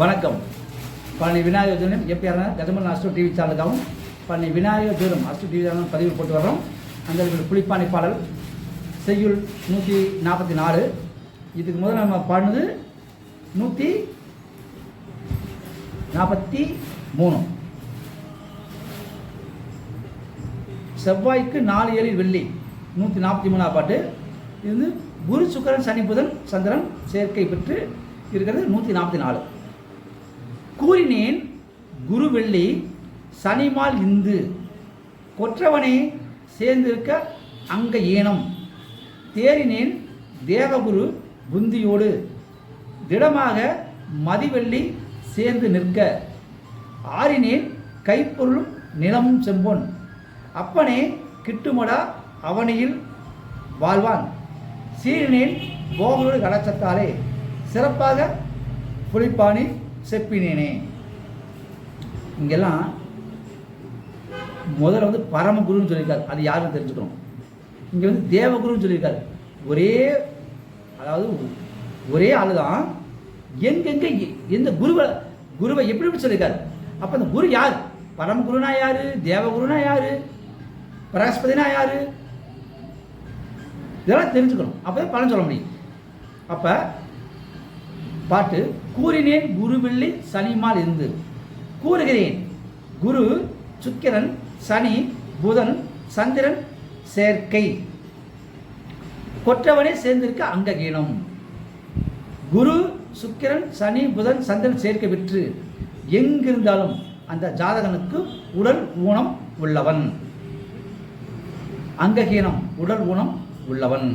வணக்கம். பழனி விநாயகர் ஜோதிடம் எப்படியான கஜமன் அஸ்டோ டிவி சேனலுக்காகவும் பழனி விநாயகர் தினம் அஸ்டோ டிவி சேனல் பதிவு போட்டு வர்றோம். அந்த குளிப்பானை பாடல். செய்யுள் நூற்றி நாற்பத்தி நாலு. இதுக்கு முதல்ல நம்ம பாடினது நூற்றி நாற்பத்தி மூணு. செவ்வாய்க்கு நாலு ஏழு வெள்ளி. நூற்றி நாற்பத்தி மூணாவது பாட்டு. இது வந்து குரு சுக்கரன் சனி புதன் சந்திரன் சேர்க்கை பெற்று இருக்கிறது நூற்றி நாற்பத்தி நாலு. கூறினேன் குரு வெள்ளி சனிமால் இந்து கொற்றவனே சேர்ந்திருக்க அங்க ஏனம் தேறினேன் தேவகுரு புந்தியோடு திடமாக மதிவெள்ளி சேர்ந்து நிற்க. ஆறினேன் கைப்பொருளும் நிலமும் செம்பொன். அப்பனே கிட்டுமடா அவனியில் வாழ்வான். சீரினேன் போகலோடு கலாச்சத்தாலே சிறப்பாக புளிப்பானி செப்பினேனே. இங்கெல்லாம் முதல்ல வந்து பரமகுருன்னு சொல்லியிருக்காரு. அது யாருன்னு தெரிஞ்சுக்கணும். இங்கே வந்து தேவகுருன்னு சொல்லியிருக்காரு. ஒரே அதாவது ஒரே ஆளு தான் எங்கெங்க எ- எந்த குருவை குருவை எப்படி எப்படி சொல்லியிருக்காரு? அப்போ அந்த குரு யார்? பரமகுருனா யார்? தேவகுருனா யார்? பிரகஸ்பதினா யார்? இதெல்லாம் தெரிஞ்சுக்கணும். அப்போ பலன் சொல்ல முடியும். அப்போ பாட்டு கூறினேன் குருவில்லி சனிமால் இருந்து. கூறுகிறேன் குரு சுக்கிரன் சனி புதன் சந்திரன் சேர்க்கை. கொற்றவனே சேர்ந்திருக்க அங்ககீனம். குரு சுக்கிரன் சனி புதன் சந்திரன் சேர்க்கை விற்று எங்கிருந்தாலும் அந்த ஜாதகனுக்கு உடல் ஊனம் உள்ளவன். அங்ககீனம் உடல் ஊனம் உள்ளவன்.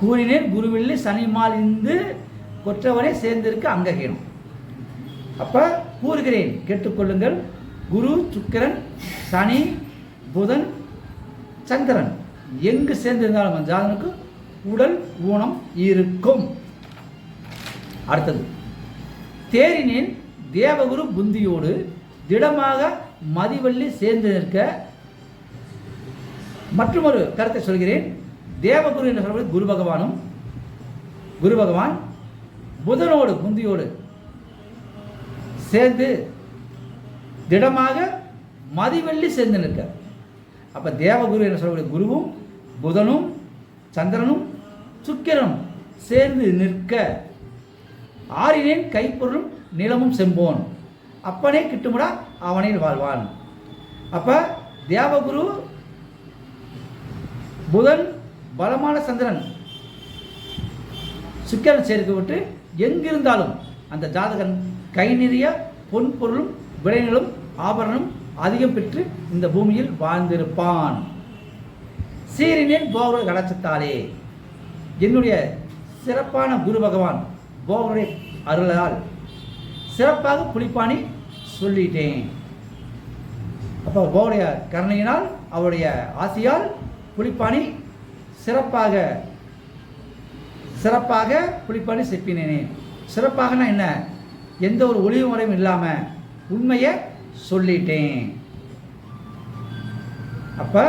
கூறினேன் குருவில்லி சனிமால் கொற்றவனே சேர்ந்திருக்க அங்ககீனம். அப்போ கூறுகிறேன் கேட்டுக்கொள்ளுங்கள். குரு சுக்கிரன் சனி புதன் சந்திரன். எங்கு சேர்ந்திருந்தாலும் அந்த ஜாதனுக்கு உடல் ஊனம் இருக்கும். அடுத்தது தேரினேன் தேவகுரு புந்தியோடு திடமாக மதிவள்ளி சேர்ந்து நிற்க மற்றொரு கருத்தை சொல்கிறேன். தேவகுரு என்று சொல்லப்படுவது குரு பகவானும் குரு பகவான் புதனோடு குந்தியோடு சேர்ந்து திடமாக மதிவெள்ளி சேர்ந்து நிற்க. அப்போ தேவகுரு என்று சொல்லக்கூடிய குருவும் புதனும் சந்திரனும் சுக்கிரனும் சேர்ந்து நிற்க. ஆறினேன் கைப்பொருளும் நிலமும் செம்போன். அப்பனே கிட்டுமுடா அவனில் வாழ்வான். அப்போ தேவகுரு புதன் பலமான சந்திரன் சுக்கிரன் சேர்க்க விட்டு எங்கிருந்தாலும் அந்த ஜாதகன் கை நிறைய பொன் பொருளும் விளைநிலும் ஆபரணம் அதிகம் பெற்று இந்த பூமியில் வாழ்ந்திருப்பான். சீரினேன் போகர கடாச்சத்தாலே என்னுடைய சிறப்பான குரு பகவான் போகருடைய அருளால் சிறப்பாக புளிப்பானி சொல்லிட்டேன். அப்போ போகருடைய கருணையினால் அவருடைய ஆசையால் புளிப்பானி சிறப்பாக சிறப்பாக புலிப்பாணி செப்பினேனே. சிறப்பாகனா என்ன? எந்த ஒரு ஒளிவு முறையும் இல்லாமல் உண்மையை சொல்லிட்டேன். அப்போ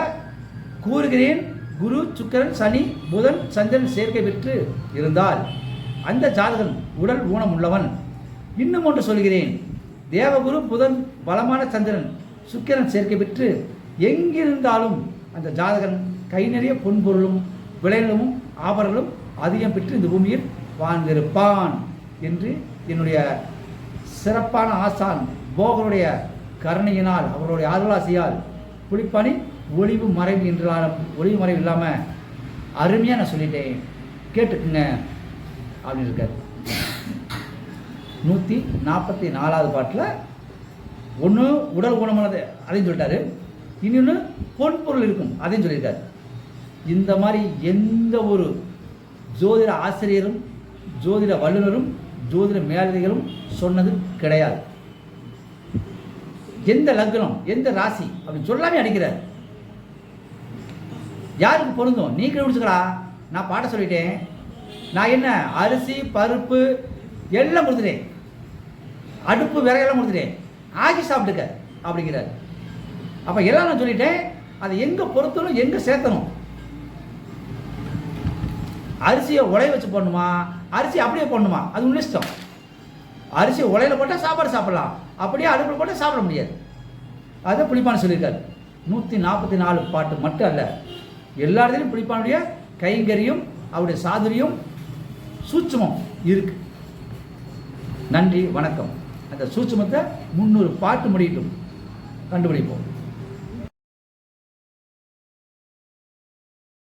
கூறுகிறேன் குரு சுக்கிரன் சனி புதன் சந்திரன் சேர்க்கை பெற்று இருந்தால் அந்த ஜாதகன் உடல் ஊனம் உள்ளவன். இன்னும் ஒன்று சொல்கிறேன். தேவகுரு புதன் பலமான சந்திரன் சுக்கிரன் சேர்க்கை பெற்று எங்கிருந்தாலும் அந்த ஜாதகன் கை நிறைய பொன்பொருளும் விளைநிலமும் ஆபரணங்களும் அதிகம் பெற்று இந்த பூமியில் வாழ்ந்திருப்பான் என்று என்னுடைய சிறப்பான ஆசான் போகருடைய கருணையினால் அவருடைய அருளாசியால் புலிப்பாணி ஒளிவு மறைவு என்றாலும் ஒளிவு மறைவு இல்லாமல் அருமையாக நான் சொல்லிட்டேன். கேட்டுக்குங்க. அப்படின்னு இருக்கார். நூற்றி நாற்பத்தி நாலாவது பாட்டில் ஒன்று உடல் குணமானது அதையும் சொல்லிட்டாரு. இன்னொன்று பொன்பொருள் இருக்கும் அதையும் சொல்லியிருக்காரு. இந்த மாதிரி எந்த ஒரு ஜோதிட ஆசிரியரும் ஜோதிட வல்லுநரும் ஜோதிட மேலதிகளும் சொன்னது கிடையாது. எந்த லக்னம் எந்த ராசி அப்படின்னு சொல்லாமே அடிக்கிறார். யாருக்கு பொருந்தும்? நீ கண்டுபிடிச்சுக்கடா. நான் பாட்ட சொல்லிட்டேன். நான் என்ன அரிசி பருப்பு எல்லாம் கொடுத்துட்டேன். அடுப்பு விறகெல்லாம் கொடுத்துட்டேன். ஆகி சாப்பிட்டுக்க அப்படிங்கிறார். அப்போ எல்லாம் நான் சொல்லிட்டேன் அதை எங்கே பொருத்தணும் எங்கே சேர்த்தணும்? அரிசியை உலைய வச்சு போடணுமா? அரிசி அப்படியே போடணுமா? அது உன் இஷ்டம். அரிசி உலையில போட்டால் சாப்பாடு சாப்பிடலாம். அப்படியே அடுப்பில் போட்டால் சாப்பிட முடியாது. அதை புளிப்பான் சொல்லியிருக்காரு. நூற்றி நாற்பத்தி நாலு பாட்டு மட்டும் அல்ல. எல்லா இடத்துலையும் புளிப்பானுடைய கைங்கரியும் அவருடைய சாதுரியம் சூட்சுமம் இருக்கு. நன்றி வணக்கம். அந்த சூட்சுமத்தை முந்நூறு பாட்டு முடியட்டும். கண்டுபிடிப்போம்.